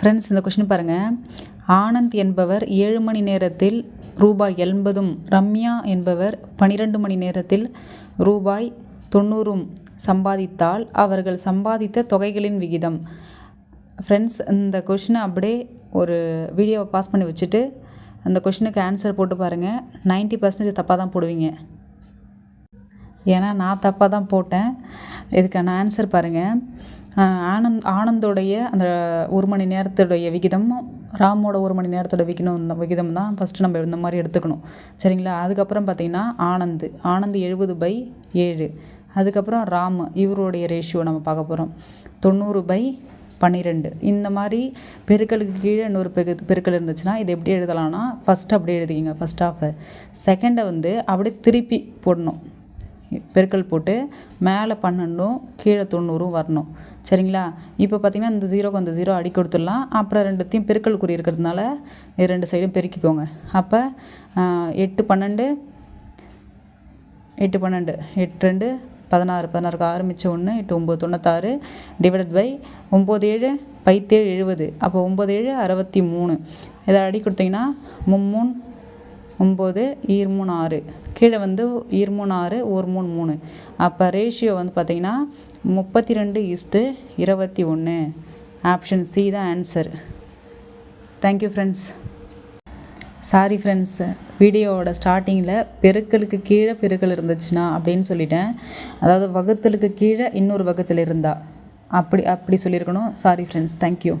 Friends இந்த question பாருங்கள் ஆனந்த் என்பவர் ஏழு மணி நேரத்தில் ரூபாய் எண்பதும் ரம்யா என்பவர் பனிரெண்டு மணி நேரத்தில் ரூபாய் தொண்ணூறும் சம்பாதித்தால் அவர்கள் சம்பாதித்த தொகைகளின் விகிதம். ஃப்ரெண்ட்ஸ் இந்த கொஷினை அப்படியே ஒரு வீடியோவை பாஸ் பண்ணி வச்சுட்டு அந்த கொஷினுக்கு ஆன்சர் போட்டு பாருங்கள் 90% பர்சன்டேஜ் தப்பாக தான் போடுவீங்க. ஏன்னா நான் தப்பாக தான் போட்டேன். இதுக்கான ஆன்சர் பாருங்கள் ஆனந்த் ஆனந்தோடைய அந்த ஒரு மணி நேரத்துடைய விகிதமும் ராமோட ஒரு மணி நேரத்தோட விகிதம் இந்த விகிதம் தான் ஃபஸ்ட்டு நம்ம இந்த மாதிரி எடுத்துக்கணும். சரிங்களா? அதுக்கப்புறம் பார்த்தீங்கன்னா ஆனந்த். ஆனந்த் எழுபது பை ஏழு. அதுக்கப்புறம் ராம் இவருடைய ரேஷியோ நம்ம பார்க்க போகிறோம் தொண்ணூறு பை பன்னிரெண்டு இந்த மாதிரி பெருக்களுக்கு கீழே இன்னொரு பெரு பெருக்கள் இருந்துச்சுன்னா இது எப்படி எழுதலாம்னா ஃபஸ்ட்டு அப்படியே எழுதிக்கிங்க ஃபஸ்ட் ஆஃப் செகண்டை வந்து அப்படியே திருப்பி போடணும். பெருக்கல் போட்டு மேலே பன்னெண்டும் கீழே தொண்ணூறும் வரணும். சரிங்களா? இப்போ பார்த்திங்கன்னா இந்த ஜீரோக்கு அந்த ஜீரோ அடி கொடுத்துடலாம். அப்புறம் ரெண்டுத்தையும் பெருக்கல் குறி இருக்கிறதுனால ரெண்டு சைடும் பெருக்கிக்கோங்க. அப்போ எட்டு பன்னெண்டு எட்டு பன்னெண்டு எட்டு ரெண்டு பதினாறு பதினாறுக்கு ஆரம்பித்த ஒன்று எட்டு ஒம்பது தொண்ணூத்தாறு டிவைடட் பை ஒம்பது ஏழு பைத்தேழு எழுபது. அப்போ ஒம்பது ஏழு அறுபத்தி மூணு. இதை அடி கொடுத்தீங்கன்னா மும்மூணு ஒம்பது ஈர் மூணு ஆறு. கீழே வந்து ஈர் மூணு ஆறு ஒரு மூணு. மூணு அப்போ ரேஷியோ வந்து பார்த்தீங்கன்னா முப்பத்தி ரெண்டு இஸ்ட்டு இருபத்தி ஒன்று ஆப்ஷன் சி தான் answer thank you friends sorry friends வீடியோவோட ஸ்டார்டிங்கில் பெருக்கலுக்கு கீழே பெருக்கல் இருந்துச்சுன்னா அப்படின்னு சொல்லிட்டேன். அதாவது வகுத்தலுக்கு கீழே இன்னொரு வகுத்தல் இருந்தா. அப்படி அப்படி சொல்லியிருக்கணும். Sorry friends thank you